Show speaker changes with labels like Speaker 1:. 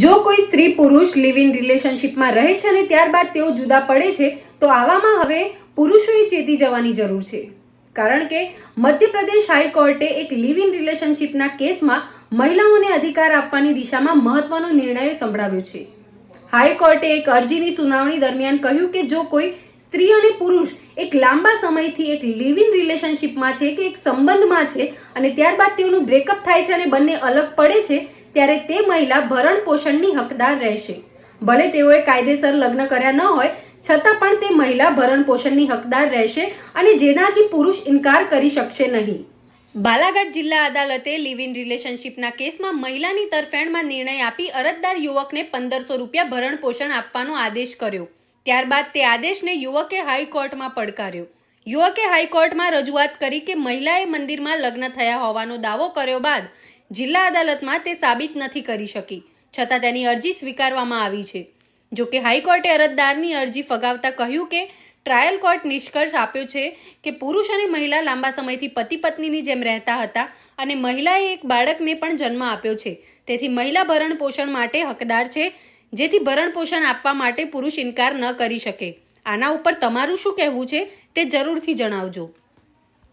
Speaker 1: જો કોઈ સ્ત્રી પુરુષ લિવ ઇન રિલેશનશિપમાં રહે છે અને ત્યારબાદ તેઓ જુદા પડે છે, તો આવામાં હવે પુરુષોએ ચેતી જવાની જરૂર છે. કારણ કે મધ્યપ્રદેશ હાઈકોર્ટે એક લિવ ઇન રિલેશનશિપના કેસમાં મહિલાઓને અધિકાર આપવાની દિશામાં મહત્વનો નિર્ણય સંભળાવ્યો છે. હાઈકોર્ટે એક અરજીની સુનાવણી દરમિયાન કહ્યું કે જો કોઈ સ્ત્રી અને પુરુષ એક લાંબા સમયથી એક લિવ ઇન રિલેશનશિપમાં છે કે એક સંબંધમાં છે અને ત્યારબાદ તેઓનું બ્રેકઅપ થાય છે અને બંને અલગ પડે છે ત્યારે તે મહિલા ભરણ પોષણની હકદાર રહેશે. ભલે તેઓએ કાયદેસર લગ્ન કર્યા ન હોય, છતાં પણ તે મહિલા ભરણ પોષણની હકદાર રહેશે અને જેનાથી પુરુષ ઇનકાર કરી શકશે નહીં. બાલાઘાટ જિલ્લા અદાલતે લિવ ઇન રિલેશનશિપના કેસમાં મહિલાની તરફેણમાં નિર્ણય આપી અરજદાર યુવકને પંદરસો રૂપિયા ભરણ પોષણ આપવાનો આદેશ કર્યો. ત્યારબાદ તે આદેશને યુવકે હાઈકોર્ટમાં પડકાર્યો. યુવકે હાઈકોર્ટમાં રજૂઆત કરી કે મહિલાએ મંદિરમાં લગ્ન થયા હોવાનો દાવો કર્યો બાદ જિલ્લા અદાલતમાં તે સાબિત નથી કરી શકી, છતાં તેની અરજી સ્વીકારવામાં આવી છે. જો કે હાઈકોર્ટે અરજદારની અરજી ફગાવતા કહ્યું કે, ટ્રાયલ કોર્ટ નિષ્કર્ષ આપ્યો છે કે પુરુષ અને મહિલા લાંબા સમયથી પતિ પત્નીની જેમ રહેતા હતા અને મહિલાએ એક બાળકને પણ જન્મ આપ્યો છે. તેથી મહિલા ભરણ પોષણ માટે હકદાર છે, જેથી ભરણ પોષણ આપવા માટે પુરુષ ઇનકાર ન કરી શકે. આના ઉપર તમારું શું કહેવું છે તે જરૂરથી જણાવજો.